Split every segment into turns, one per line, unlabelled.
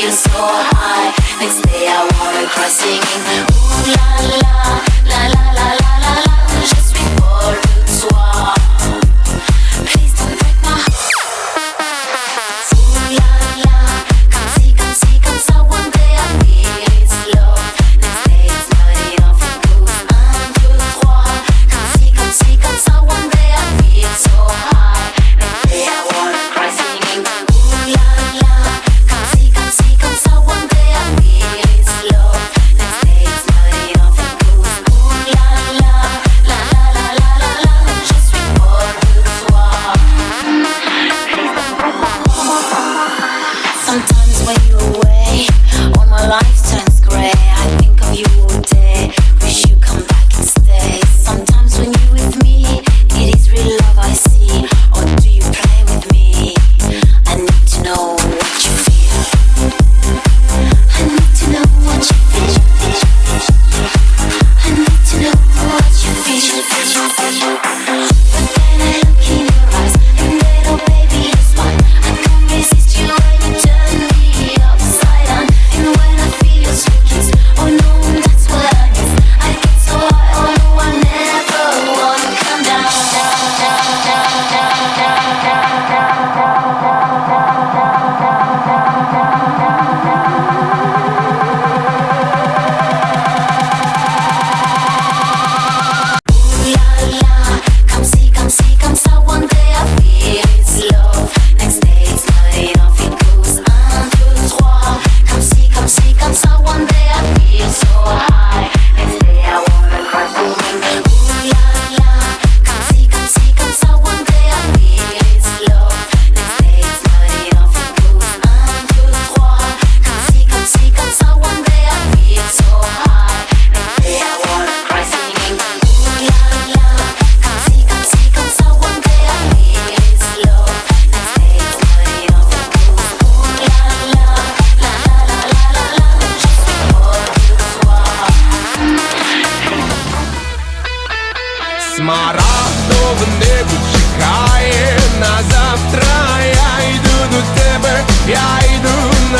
feel so high. Next day I wanna cry singing, ooh la la, la la la. la. Смарагдове небо чекає на завтра. Я йду до тебе, я йду назад.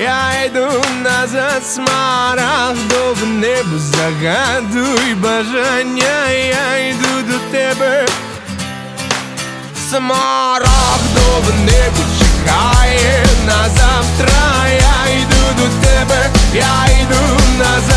Я йду назад смарагду в небо загадуй бажання, я йду до тебе, Смарагду в небо чекає на завтра, я йду до тебе, я йду назад.